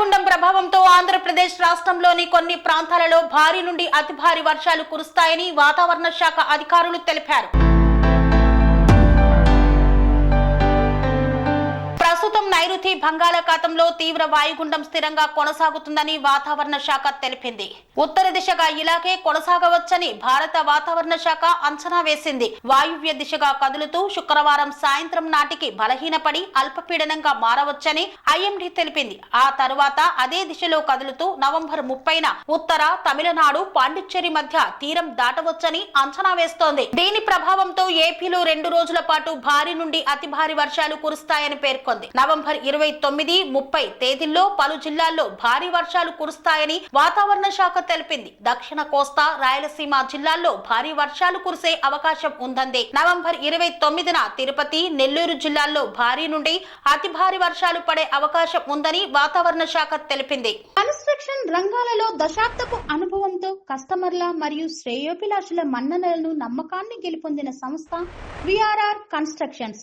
వాయుగుండం ప్రభావంతో ఆంధ్రప్రదేశ్ రాష్ట్రంలోని కొన్ని ప్రాంతాలలో భారీ నుండి అతి భారీ వర్షాలు కురుస్తాయని వాతావరణ శాఖ అధికారులు తెలిపారు. నైరుతి బంగాళాఖాతంలో తీవ్ర వాయుగుండం స్థిరంగా కొనసాగుతుందని వాతావరణ శాఖ తెలిపింది. ఉత్తర దిశగా ఇలాగే కొనసాగవచ్చని భారత వాతావరణ శాఖ అంచనా వేసింది. వాయువ్య దిశగా కదులుతూ శుక్రవారం సాయంత్రం నాటికి బలహీనపడి అల్పపీడనంగా మారవచ్చని ఐఎండీ తెలిపింది. ఆ తరువాత అదే దిశలో కదులుతూ నవంబర్ ముప్పైన ఉత్తర తమిళనాడు పాండిచ్చేరి మధ్య తీరం దాటవచ్చని అంచనా వేస్తోంది. దీని ప్రభావంతో ఏపీలో రెండు రోజుల పాటు భారీ నుండి అతి భారీ వర్షాలు కురుస్తాయని పేర్కొంది. నవంబర్ ఇరవై తొమ్మిది ముప్పై తేదీల్లో పలు జిల్లాల్లో భారీ వర్షాలు కురుస్తాయని వాతావరణ శాఖ తెలిపింది. దక్షిణ కోస్తా రాయలసీమ జిల్లాల్లో భారీ వర్షాలు కురిసే అవకాశం ఉందంది. నవంబర్ ఇరవై తొమ్మిదిన తిరుపతి నెల్లూరు జిల్లాల్లో భారీ నుండి అతి భారీ వర్షాలు పడే అవకాశం ఉందని వాతావరణ శాఖ తెలిపింది. కన్స్ట్రక్షన్ రంగాలలో దశాబ్దపు అనుభవంతో కస్టమర్ల మరియు శ్రేయోభిలాషుల మన్ననలను నమ్మకాన్ని గెలుపొందిన సంస్థ VRR constructions.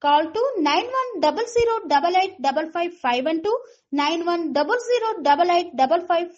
Call to 91008855 and five.